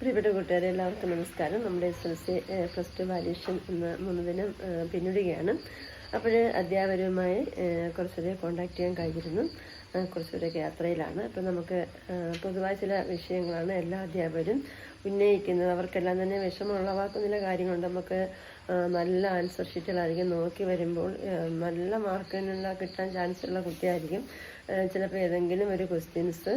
പ്രിയപ്പെട്ട കൂട്ടുകാരെ എല്ലാവർക്കും നമസ്കാരം. നമ്മുടെ S L C plus two valuation ഇന്ന് മൂന്ന് ദിനം പിന്നിടുകയാണ്. അപ്പോൾ അധ്യാപകരുമായി കുറച്ചുകൂടെ കോണ്ടാക്ട് ചെയ്യാൻ കഴിഞ്ഞിരുന്നു. കുറച്ചുകൂടെയൊക്കെ യാത്രയിലാണ്. അപ്പോൾ നമുക്ക് പൊതുവായ ചില വിഷയങ്ങളാണ് എല്ലാ അധ്യാപകരും ഉന്നയിക്കുന്നത്. അവർക്കെല്ലാം തന്നെ വിഷമം ചില കാര്യങ്ങളുണ്ട്. നമുക്ക് നല്ല ആൻസർ ഷീറ്റുകളായിരിക്കും നോക്കി വരുമ്പോൾ നല്ല മാർക്കിനുള്ള കിട്ടാൻ ചാൻസ് ഉള്ള കുട്ടിയായിരിക്കും. ചിലപ്പോൾ ഏതെങ്കിലും ഒരു ക്വസ്റ്റ്യൻസ്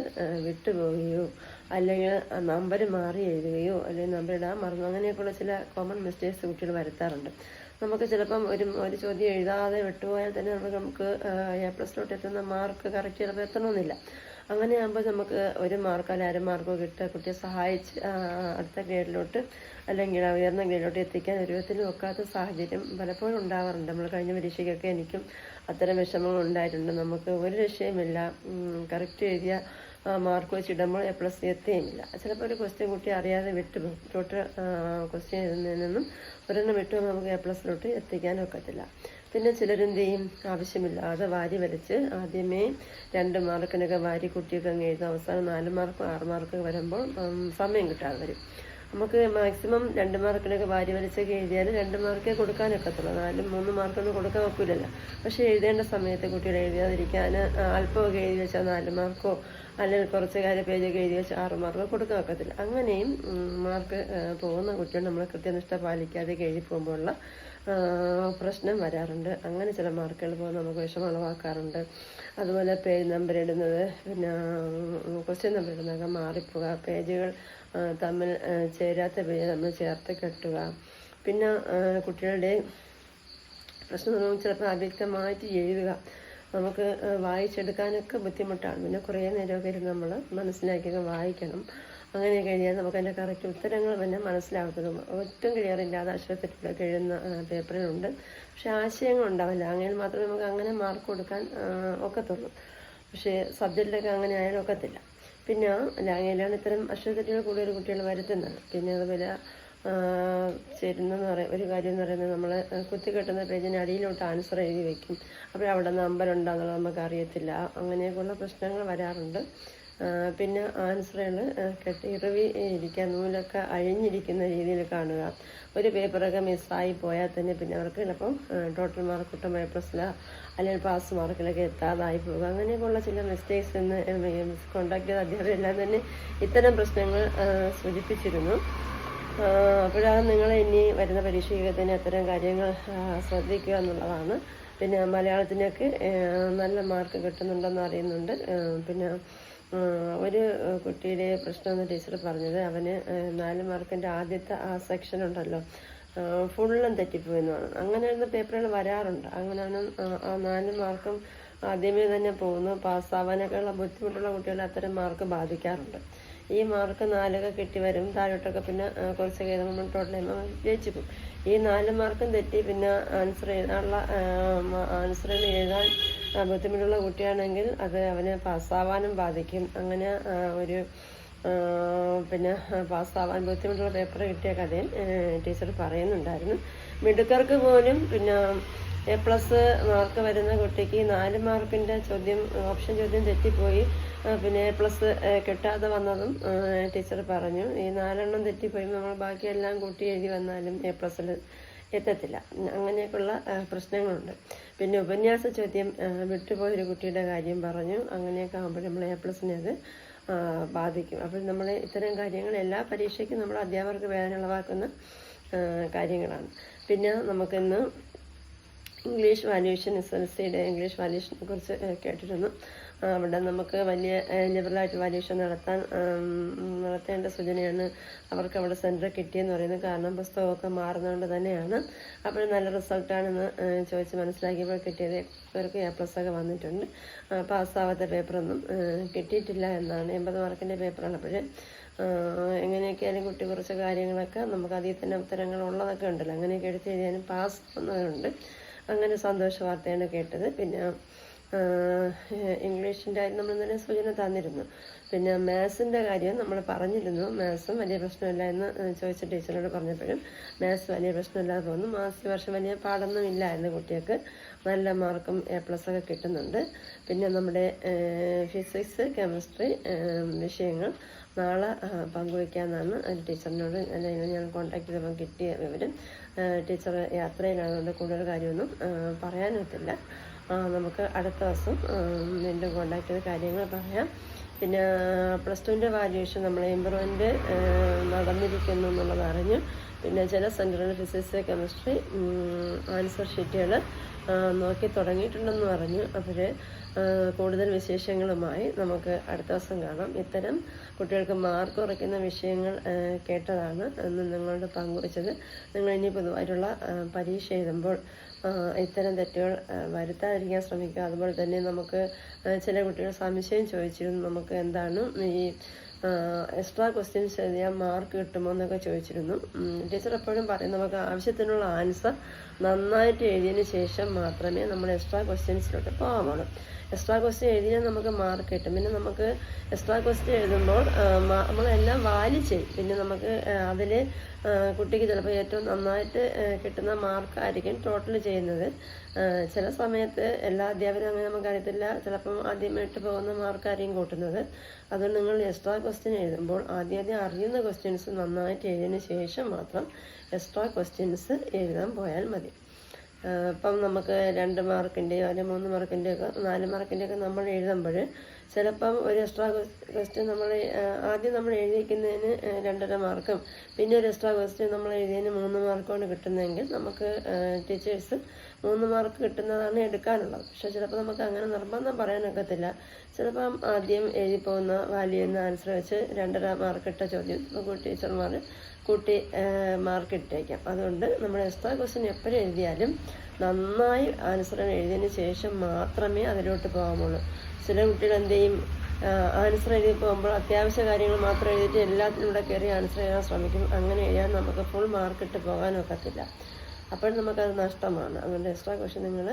വിട്ടുപോവുകയോ അല്ലെങ്കിൽ നമ്പർ മാറി എഴുതുകയോ അല്ലെങ്കിൽ നമ്പർ ഇടാൻ മറന്നു അങ്ങനെയൊക്കെയുള്ള ചില കോമൺ മിസ്റ്റേക്സ് കുട്ടികൾ വരുത്താറുണ്ട്. നമുക്ക് ചിലപ്പം ഒരു ഒരു ചോദ്യം എഴുതാതെ വിട്ടുപോയാൽ തന്നെ നമുക്ക് നമുക്ക് എ പ്ലസിലോട്ട് എത്തുന്ന മാർക്ക് കറക്റ്റ് ചിലപ്പോൾ എത്തണമെന്നില്ല. അങ്ങനെയാകുമ്പോൾ നമുക്ക് ഒരു മാർക്കോ അല്ലെങ്കിൽ അര മാർക്കോ കിട്ടുക കുട്ടിയെ സഹായിച്ച് അടുത്ത ഗ്രേഡിലോട്ട് അല്ലെങ്കിൽ ഉയർന്ന ഗ്രേഡിലോട്ട് എത്തിക്കാൻ ഒരു വിധത്തിലും ഒക്കാത്ത സാഹചര്യം പലപ്പോഴും ഉണ്ടാവാറുണ്ട്. നമ്മൾ കഴിഞ്ഞ പരീക്ഷയ്ക്കൊക്കെ എനിക്കും അത്തരം വിഷമങ്ങൾ ഉണ്ടായിട്ടുണ്ട്. നമുക്ക് ഒരു രക്ഷയുമില്ല. കറക്റ്റ് എഴുതിയ മാർക്ക് വെച്ചിടുമ്പോൾ എ പ്ലസ് എത്തുകയുമില്ല ചിലപ്പോൾ ഒരു ക്വസ്റ്റ്യൻ കുട്ടി അറിയാതെ വിട്ടുപോകും തൊട്ട് ക്വസ്റ്റ്യൻ എഴുതുന്നതിൽ നിന്നും ഒരെണ്ണം വിട്ടു നമുക്ക് എ പ്ലസിലോട്ട് എത്തിക്കാൻ ഒക്കത്തില്ല. പിന്നെ ചിലരെന്ത് ചെയ്യും? ആവശ്യമില്ലാതെ വാരി വലിച്ച് ആദ്യമേ രണ്ട് മാർക്കിനൊക്കെ വാരി കുട്ടിയൊക്കെ അങ്ങ് എഴുതും. അവസാനം നാല് മാർക്ക് ആറ് മാർക്ക് വരുമ്പോൾ സമയം കിട്ടാതെ വരും. നമുക്ക് മാക്സിമം രണ്ട് മാർക്കിനൊക്കെ വാരി വലിച്ചൊക്കെ എഴുതിയാൽ രണ്ട് മാർക്കേ കൊടുക്കാനൊക്കത്തുള്ളൂ നാലും മൂന്ന് മാർക്കൊന്നും കൊടുക്കാൻ ഒക്കില്ലല്ലോ പക്ഷെ എഴുതേണ്ട സമയത്ത് കുട്ടികൾ എഴുതാതിരിക്കാൻ അല്പമൊക്കെ എഴുതി വെച്ചാൽ നാല് മാർക്കോ അല്ലെങ്കിൽ കുറച്ച് കാര്യം പേജൊക്കെ എഴുതി വെച്ചാൽ ആറ് മാർക്കോ കൊടുക്കാൻ ഒക്കത്തില്ല. അങ്ങനെയും മാർക്ക് പോകുന്ന കുട്ടികൾ നമ്മൾ കൃത്യനിഷ്ഠ പാലിക്കാതെ എഴുതി പോകുമ്പോഴുള്ള പ്രശ്നം വരാറുണ്ട്. അങ്ങനെ ചില മാർക്കുകൾ പോകുമ്പോൾ നമുക്ക് വിഷമം ഉളവാക്കാറുണ്ട് അതുപോലെ പേജ് നമ്പർ ഇടുന്നത് പിന്നെ ക്വസ്റ്റ്യൻ നമ്പർ ഇടുന്നതൊക്കെ മാറിപ്പോവുക പേജുകൾ തമ്മിൽ ചേരാത്ത പേജ് തമ്മിൽ ചേർത്ത് കെട്ടുക. പിന്നെ കുട്ടികളുടെ പ്രശ്നം ചിലപ്പോൾ അവ്യക്തമായിട്ട് എഴുതുക. നമുക്ക് വായിച്ചെടുക്കാനൊക്കെ ബുദ്ധിമുട്ടാണ്. പിന്നെ കുറേ നേരമൊക്കെ ഇരുന്ന് നമ്മൾ മനസ്സിലാക്കിയൊക്കെ വായിക്കണം. അങ്ങനെ കഴിഞ്ഞാൽ നമുക്ക് അതിന്റെ കറക്റ്റ് ഉത്തരങ്ങൾ തന്നെ മനസ്സിലാകത്തുള്ളൂ ഒട്ടും ക്ലിയർ ഇല്ലാതെ അക്ഷരത്തെറ്റിലൊക്കെ എഴുതുന്ന പേപ്പറിലുണ്ട് പക്ഷെ ആശയങ്ങൾ ഉണ്ടാവില്ല. അങ്ങനെ മാത്രമേ നമുക്ക് അങ്ങനെ മാർക്ക് കൊടുക്കാൻ ഒക്കത്തുള്ളൂ. പക്ഷേ സബ്ജക്റ്റിലൊക്കെ അങ്ങനെ ആയാലും ഒക്കത്തില്ല. പിന്നെ ലാംഗ്വേജിലാണ് ഇത്തരം അക്ഷരത്തെറ്റുകൾ കൂടുതൽ കുട്ടികൾ വരുത്തുന്നത് പിന്നെ അതുപോലെ ചേരുന്നെന്ന് പറയും ഒരു കാര്യം എന്ന് പറയുന്നത് നമ്മൾ കുത്തിക്കെട്ടുന്ന പേജിന് അടിയിലോട്ട് ആൻസർ എഴുതി വയ്ക്കും അപ്പോൾ അവിടെ നമ്പർ ഉണ്ടോയെന്നുള്ളത് നമുക്ക് അറിയത്തില്ല അങ്ങനെയൊക്കെയുള്ള പ്രശ്നങ്ങൾ വരാറുണ്ട്. പിന്നെ ആൻസറുകൾ കെട്ടി ഇറവി ഇരിക്കുക നൂലൊക്കെ അഴിഞ്ഞിരിക്കുന്ന രീതിയിൽ കാണുക. ഒരു പേപ്പറൊക്കെ മിസ്സായി പോയാൽ തന്നെ പിന്നെ അവർക്ക് ചിലപ്പം ടോട്ടൽ മാർക്ക് കിട്ടും എ പ്ലസ്സിലോ അല്ലെങ്കിൽ പാസ് മാർക്കിലൊക്കെ എത്താതായി പോകുക അങ്ങനെയൊക്കെയുള്ള ചില മിസ്റ്റേക്സ് എന്ന് കോണ്ടാക്ട് ചെയ്ത അധ്യാപകരെല്ലാം തന്നെ ഇത്തരം പ്രശ്നങ്ങൾ സൂചിപ്പിച്ചിരുന്നു. അപ്പോഴാണ് നിങ്ങൾ ഇനി വരുന്ന പരീക്ഷയ്ക്ക് തന്നെ അത്തരം കാര്യങ്ങൾ ശ്രദ്ധിക്കുക എന്നുള്ളതാണ്. പിന്നെ മലയാളത്തിനൊക്കെ നല്ല മാർക്ക് കിട്ടുന്നുണ്ടെന്ന് അറിയുന്നുണ്ട്. പിന്നെ ഒരു കുട്ടിയുടെ പ്രശ്നമെന്ന് ടീച്ചർ പറഞ്ഞത് അവന് നാല് മാർക്കിന്റെ ആദ്യത്തെ ആ സെക്ഷൻ ഉണ്ടല്ലോ. ഫുള്ളും തെറ്റിപ്പോയെന്നാണ് അങ്ങനെയുള്ള പേപ്പറുകൾ വരാറുണ്ട്. അങ്ങനെയാണ് ആ, നാല് മാർക്കും ആദ്യമേ തന്നെ പോകുന്നു. പാസ്സാവാനൊക്കെയുള്ള ബുദ്ധിമുട്ടുള്ള കുട്ടികളെ അത്തരം മാർക്ക് ബാധിക്കാറുണ്ട്. ഈ മാർക്ക് നാലൊക്കെ കിട്ടി വരും. താഴോട്ടൊക്കെ പിന്നെ കുറച്ച് കഴിയുമ്പോൾ ടോട്ടൽ ജയിച്ചു പോകും. ഈ നാല് മാർക്കും തെറ്റി പിന്നെ ആൻസർ എഴുതാനുള്ള ആൻസറുകൾ എഴുതാൻ ബുദ്ധിമുട്ടുള്ള കുട്ടിയാണെങ്കിൽ അത് അവന് പാസ്സാവാനും ബാധിക്കും. അങ്ങനെ ഒരു പിന്നെ പാസ്സാവാൻ ബുദ്ധിമുട്ടുള്ള പേപ്പർ കിട്ടിയ കഥയും ടീച്ചർ പറയുന്നുണ്ടായിരുന്നു. മിടുക്കർക്ക് പോലും പിന്നെ എ പ്ലസ് മാർക്ക് വരുന്ന കുട്ടിക്ക് നാല് മാർക്കിന്റെ ചോദ്യം ഓപ്ഷൻ ചോദ്യം തെറ്റിപ്പോയി. പിന്നെ എ പ്ലസ് കിട്ടാതെ വന്നതും ടീച്ചർ പറഞ്ഞു. ഈ നാലെണ്ണം തെറ്റിപ്പോയി നമ്മൾ ബാക്കിയെല്ലാം കൂട്ടി എഴുതി വന്നാലും എ പ്ലസ്സിൽ എത്തത്തില്ല. അങ്ങനെയൊക്കെയുള്ള പ്രശ്നങ്ങളുണ്ട്. പിന്നെ ഉപന്യാസ ചോദ്യം വിട്ടുപോയൊരു കുട്ടിയുടെ കാര്യം പറഞ്ഞു. അങ്ങനെയൊക്കെ ആകുമ്പോൾ നമ്മൾ എ പ്ലസിനെ അത് ബാധിക്കും. അപ്പോൾ നമ്മൾ ഇത്തരം കാര്യങ്ങൾ എല്ലാ പരീക്ഷയ്ക്കും നമ്മൾ അധ്യാപകർക്ക് വേദന ഉളവാക്കുന്ന ആ, കാര്യങ്ങളാണ്. പിന്നെ നമുക്കിന്ന് ഇംഗ്ലീഷ് വാല്യൂഷൻ എസ് എൽ സിയുടെ ഇംഗ്ലീഷ് വാല്യൂഷനെ കുറിച്ച് കേട്ടിരുന്നു. അവിടെ നമുക്ക് വലിയ ലിബറലായിട്ട് വാല്യൂഷൻ നടത്താൻ നടത്തേണ്ട സൂചനയാണ് അവർക്ക് അവിടെ സെന്റർ കിട്ടിയെന്ന് പറയുന്നത്. കാരണം പുസ്തകമൊക്കെ മാറുന്നതുകൊണ്ട് തന്നെയാണ്. അപ്പോൾ നല്ല റിസൾട്ടാണെന്ന് ചോദിച്ച് മനസ്സിലാക്കിയപ്പോൾ കിട്ടിയത് ഇവർക്ക് എ പ്ലസ് ഒക്കെ വന്നിട്ടുണ്ട്. പാസ്സാവാത്ത പേപ്പറൊന്നും കിട്ടിയിട്ടില്ല എന്നാണ്. എൺപത് മാർക്കിന്റെ പേപ്പറാണ് അപ്പോൾ എങ്ങനെയൊക്കെയായാലും കുട്ടി കുറച്ച് കാര്യങ്ങളൊക്കെ നമുക്ക് അതിൽ തന്നെ ഉത്തരങ്ങൾ ഉള്ളതൊക്കെ ഉണ്ടല്ലോ. അങ്ങനെയൊക്കെ എടുത്ത് എഴുതിയാലും പാസ് വന്നതുണ്ട് അങ്ങനെ സന്തോഷ വാർത്തയാണ് കേട്ടത്. പിന്നെ ഇംഗ്ലീഷിന്റെ നമ്മൾ ഇന്നലെ സൂചന തന്നിരുന്നു. പിന്നെ മാത്സിന്റെ കാര്യം നമ്മൾ പറഞ്ഞിരുന്നു. മാത്സും വലിയ പ്രശ്നമില്ല എന്ന് ചോദിച്ച ടീച്ചറോട് പറഞ്ഞപ്പോഴും മാത്സ് വലിയ പ്രശ്നമില്ലാതെ തോന്നുന്നു മാത്സ് വർഷം വലിയ പാടൊന്നും ഇല്ലായിരുന്നു കുട്ടികൾക്ക്. നല്ല മാർക്കും എ പ്ലസ് ഒക്കെ കിട്ടുന്നുണ്ട്. പിന്നെ നമ്മുടെ ഫിസിക്സ് കെമിസ്ട്രി വിഷയങ്ങൾ നാളെ പങ്കുവയ്ക്കാമെന്നാണ് ടീച്ചറിനോട് അല്ലെങ്കിൽ ഞാൻ കോൺടാക്ട് ചെയ്തപ്പോൾ കിട്ടിയ വിവരം. ടീച്ചർ യാത്രയിലായതുകൊണ്ട് കൂടുതൽ കാര്യമൊന്നും പറയാനൊക്കില്ല നമുക്ക് അടുത്ത ദിവസം വീണ്ടും കോൺടാക്ട് ചെയ്ത് കാര്യങ്ങൾ പറയാം. പിന്നെ പ്ലസ് ടുവിന്റെ വാല്യുവേഷൻ നമ്മൾ ഇമ്പ്രൂവ്മെന്റ് നടന്നിരിക്കുന്നു എന്നുള്ളത് അറിഞ്ഞു പിന്നെ ചില സെന്ററുകളിൽ ഫിസിക്സ് കെമിസ്ട്രി ആൻസർ ഷീറ്റുകൾ നോക്കി തുടങ്ങിയിട്ടുണ്ടെന്ന് പറഞ്ഞു അവർ കൂടുതൽ വിശേഷങ്ങളുമായി നമുക്ക് അടുത്ത ദിവസം കാണാം. ഇത്തരം കുട്ടികൾക്ക് മാർക്ക് കുറയ്ക്കുന്ന വിഷയങ്ങൾ കേട്ടതാണ്. എന്ന് നിങ്ങളോട് പങ്കുവച്ചത്. നിങ്ങൾ ഇനി പൊതുവായിട്ടുള്ള പരീക്ഷ എഴുതുമ്പോൾ ഇത്തരം തെറ്റുകൾ വരുത്താതിരിക്കാൻ ശ്രമിക്കുക. അതുപോലെ തന്നെ നമുക്ക് ചില കുട്ടികൾ സംശയം ചോദിച്ചിരുന്നു നമുക്ക് എന്താണ് ഈ എക്സ്ട്രാ ക്വസ്റ്റ്യൻസ് എഴുതിയാൽ മാർക്ക് കിട്ടുമോ എന്നൊക്കെ ചോദിച്ചിരുന്നു ടീച്ചർ എപ്പോഴും പറയും നമുക്ക് ആവശ്യത്തിനുള്ള ആൻസർ നന്നായിട്ട് എഴുതിയതിന് ശേഷം മാത്രമേ നമ്മൾ എക്സ്ട്രാ ക്വസ്റ്റ്യൻസിലോട്ട് പോകാവുള്ളൂ എക്സ്ട്രാ ക്വസ്റ്റ്യൻ എഴുതിയാൽ നമുക്ക് മാർക്ക് കിട്ടും. പിന്നെ നമുക്ക് എക്സ്ട്രാ ക്വസ്റ്റ്യൻ എഴുതുമ്പോൾ നമ്മളെല്ലാം വാലി ചെയ്യും. പിന്നെ നമുക്ക് അതിൽ കുട്ടിക്ക് ചിലപ്പോൾ ഏറ്റവും നന്നായിട്ട് കിട്ടുന്ന മാർക്കായിരിക്കും ടോട്ടൽ ചെയ്യുന്നത്. ചില സമയത്ത് എല്ലാ അധ്യാപകരും അങ്ങനെ നമുക്കറിയത്തില്ല. ചിലപ്പം ആദ്യമായിട്ട് പോകുന്ന മാർക്കായിരിക്കും കൂട്ടുന്നത്. അതുകൊണ്ട് നിങ്ങൾ എക്സ്ട്രാ ക്വസ്റ്റ്യൻ എഴുതുമ്പോൾ ആദ്യം ആദ്യം അറിയുന്ന ക്വസ്റ്റ്യൻസ് നന്നായിട്ട് എഴുതിയതിന് ശേഷം മാത്രം എക്സ്ട്രാ ക്വസ്റ്റ്യൻസ് എഴുതാൻ പോയാൽ മതി. ഇപ്പം നമുക്ക് രണ്ട് മാർക്കിന്റെയോ അല്ലെങ്കിൽ മൂന്ന് മാർക്കിന്റെയൊക്കെ നാല് മാർക്കിന്റെയൊക്കെ നമ്മൾ എഴുതുമ്പോൾ ചിലപ്പം ഒരു എക്സ്ട്രാ ക്വസ്റ്റ്യൻ നമ്മൾ ആദ്യം നമ്മൾ എഴുതിയിരിക്കുന്നതിന് ആ, രണ്ടര മാർക്കും പിന്നെ ഒരു എക്സ്ട്രാ ക്വസ്റ്റ്യൻ നമ്മൾ എഴുതിയതിന് മൂന്ന് മാർക്കുമാണ് കിട്ടുന്നതെങ്കിൽ നമുക്ക് ടീച്ചേഴ്സ് മൂന്ന് മാർക്ക് കിട്ടുന്നതാണ് എടുക്കാനുള്ളത്. പക്ഷേ ചിലപ്പോൾ നമുക്ക് അങ്ങനെ നിർബന്ധം പറയാനൊക്കത്തില്ല. ചിലപ്പം ആദ്യം എഴുതി പോകുന്ന വാല്യൂ എന്ന ആൻസർ വെച്ച് രണ്ടര മാർക്ക് ഇട്ട ചോദ്യം. ഇപ്പോൾ ടീച്ചർമാർ കൂട്ടി മാർക്ക് ഇട്ടേക്കാം. അതുകൊണ്ട് നമ്മൾ എക്സ്ട്രാ ക്വസ്റ്റ്യൻ എപ്പോഴും എഴുതിയാലും നന്നായി ആൻസർ എഴുതിയതിന് ശേഷം മാത്രമേ അതിലോട്ട് പോകാമുള്ളൂ ചില കുട്ടികൾ എന്ത് ചെയ്യും? ആൻസർ എഴുതി പോകുമ്പോൾ അത്യാവശ്യ കാര്യങ്ങൾ മാത്രം എഴുതിയിട്ട് എല്ലാത്തിനും കൂടെ കയറി ആൻസർ ചെയ്യാൻ ശ്രമിക്കും. അങ്ങനെ എഴുതാൻ നമുക്ക് ഫുൾ മാർക്ക് ഇട്ട് പോകാനൊക്കത്തില്ല. അപ്പോൾ നമുക്കത് നഷ്ടമാണ്. അതുകൊണ്ട് എക്സ്ട്രാ ക്വസ്റ്റ്യൻ നിങ്ങൾ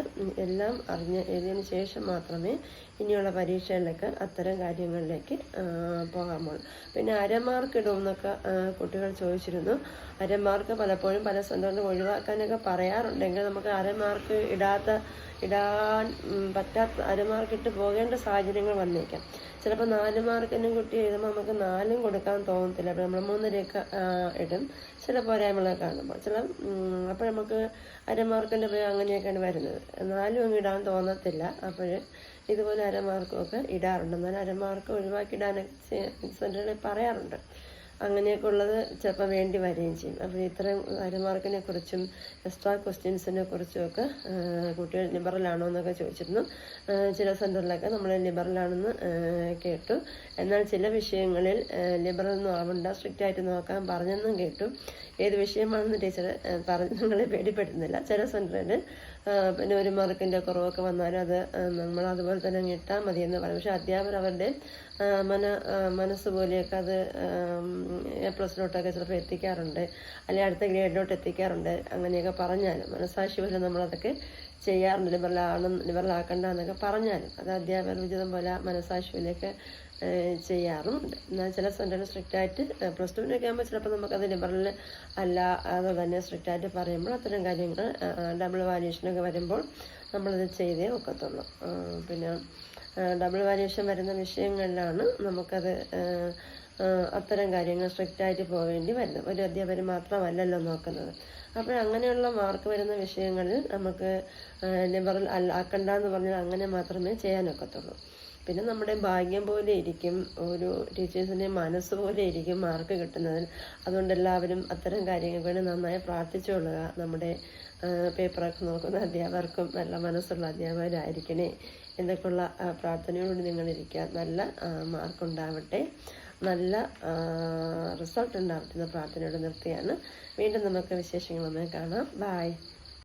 എല്ലാം അറിഞ്ഞ് എഴുതിയതിന് ശേഷം മാത്രമേ ഇനിയുള്ള പരീക്ഷകളിലൊക്കെ അത്തരം കാര്യങ്ങളിലേക്ക് പോകാൻ പോകും പിന്നെ അരമാർക്ക് ഇടുമെന്നൊക്കെ കുട്ടികൾ ചോദിച്ചിരുന്നു. അരമാർക്ക് പലപ്പോഴും പല സ്വന്തങ്ങളും ഒഴിവാക്കാനൊക്കെ പറയാറുണ്ടെങ്കിൽ നമുക്ക് അരമാർക്ക് ഇടാത്ത ഇടാൻ പറ്റാത്ത അരമാർക്ക് ഇട്ട് പോകേണ്ട സാഹചര്യങ്ങൾ വന്നേക്കാം. ചിലപ്പോൾ നാല് മാർക്കിന് കുട്ടി എഴുതുമ്പോൾ നമുക്ക് നാലും കൊടുക്കാൻ തോന്നത്തില്ല. അപ്പോൾ നമ്മൾ മൂന്നരയൊക്കെ ഇടും. ചില പോരായ്മകളൊക്കെ കാണുമ്പോൾ ചില അപ്പോൾ നമുക്ക് അരമാർക്കിന്റെ ഉപയോഗം അങ്ങനെയൊക്കെയാണ് വരുന്നത്. എന്നാലും അങ്ങ് ഇടാൻ തോന്നത്തില്ല. അപ്പോൾ ഇതുപോലെ അരമാർക്കുമൊക്കെ ഇടാറുണ്ട്. എന്നാൽ അരമാർക്ക് ഒഴിവാക്കി ഇടാനൊക്കെ സെന്ററുകളിൽ പറയാറുണ്ട്. അങ്ങനെയൊക്കെ ഉള്ളത് ചിലപ്പോൾ വേണ്ടി വരികയും ചെയ്യും. അപ്പോൾ ഇത്രയും അരമാർക്കിനെ കുറിച്ചും എക്സ്ട്രാ ക്വസ്റ്റ്യൻസിനെ കുറിച്ചുമൊക്കെ കുട്ടികൾ ലിബറലാണോ എന്നൊക്കെ ചോദിച്ചിരുന്നു. ചില സെന്ററിലൊക്കെ നമ്മൾ ലിബറലാണെന്ന് കേട്ടു. എന്നാൽ ചില വിഷയങ്ങളിൽ ലിബറൽ ആവണ്ട സ്ട്രിക്റ്റ് ആയിട്ട് നോക്കാൻ പറഞ്ഞെന്നും കേട്ടു. ഏത് വിഷയമാണെന്ന് ടീച്ചർ പറഞ്ഞ് നിങ്ങളെ പേടിപ്പെടുത്തുന്നില്ല. ചില സെന്ററിൽ പിന്നെ ഒരു മാർക്കിന്റെ കുറവൊക്കെ വന്നാലും അത് നമ്മൾ അതുപോലെ തന്നെ ഇട്ടാൽ മതി എന്ന് പറയും. പക്ഷേ അധ്യാപകർ അവരുടെ മന മനസ്സ് പോലെയൊക്കെ അത് എ പ്ലസിലോട്ടൊക്കെ ചിലപ്പോൾ എത്തിക്കാറുണ്ട്. അല്ലെങ്കിൽ അടുത്ത ഗ്രേഡിലോട്ട് എത്തിക്കാറുണ്ട്. അങ്ങനെയൊക്കെ പറഞ്ഞാലും മനസ്സാക്ഷി പോലെ നമ്മളതൊക്കെ ചെയ്യാറുണ്ട്. ലിബറലാകണം ലിബറലാക്കണ്ട എന്നൊക്കെ പറഞ്ഞാലും അത് അധ്യാപകർ ഉചിതം പോലെ മനസ്സാക്ഷിയിലേക്ക് ചെയ്യാറുമുണ്ട്. എന്നാൽ ചില സെന്ററിൽ സ്ട്രിക്റ്റ് ആയിട്ട് പ്ലസ് ടുവിനൊക്കെ ആകുമ്പോൾ ചിലപ്പോൾ നമുക്കത് ലിബറൽ അല്ല അത് തന്നെ സ്ട്രിക്റ്റ് ആയിട്ട് പറയുമ്പോൾ അത്തരം കാര്യങ്ങൾ ഡബിൾ വാല്യൂഷനൊക്കെ വരുമ്പോൾ നമ്മളത് ചെയ്തേ ഒക്കത്തുള്ളൂ. പിന്നെ ഡബിൾ വാല്യൂഷൻ വരുന്ന വിഷയങ്ങളിലാണ് നമുക്കത് അത്തരം കാര്യങ്ങൾ സ്ട്രിക്റ്റ് ആയിട്ട് പോകേണ്ടി വരുന്നത്. ഒരു അധ്യാപകർ മാത്രമല്ലല്ലോ നോക്കുന്നത്. അപ്പോൾ അങ്ങനെയുള്ള മാർക്ക് വരുന്ന വിഷയങ്ങളിൽ നമുക്ക് ലിബറൽ അല്ല ആക്കണ്ട എന്ന് പറഞ്ഞാൽ അങ്ങനെ മാത്രമേ ചെയ്യാനൊക്കത്തുള്ളൂ പിന്നെ നമ്മുടെ ഭാഗ്യം പോലെ ഇരിക്കും ഒരു ടീച്ചേഴ്സിന്റെ മനസ്സ് പോലെ ഇരിക്കും മാർക്ക് കിട്ടുന്നതിൽ. അതുകൊണ്ട് എല്ലാവരും അത്തരം കാര്യങ്ങൾക്ക് വേണ്ടി നന്നായി പ്രാർത്ഥിച്ചുകൊള്ളുക. നമ്മുടെ പേപ്പറൊക്കെ നോക്കുന്ന അധ്യാപകർക്കും നല്ല മനസ്സുള്ള അധ്യാപകരായിരിക്കണേ. എന്നൊക്കെയുള്ള പ്രാർത്ഥനയോട് നിങ്ങളിരിക്കുക നല്ല മാർക്കുണ്ടാവട്ടെ നല്ല റിസൾട്ട് ഉണ്ടാവട്ടെ എന്ന പ്രാർത്ഥനയോട് നിർത്തിയാണ്. വീണ്ടും നമുക്ക് വിശേഷങ്ങളുമായി കാണാം. ബായ്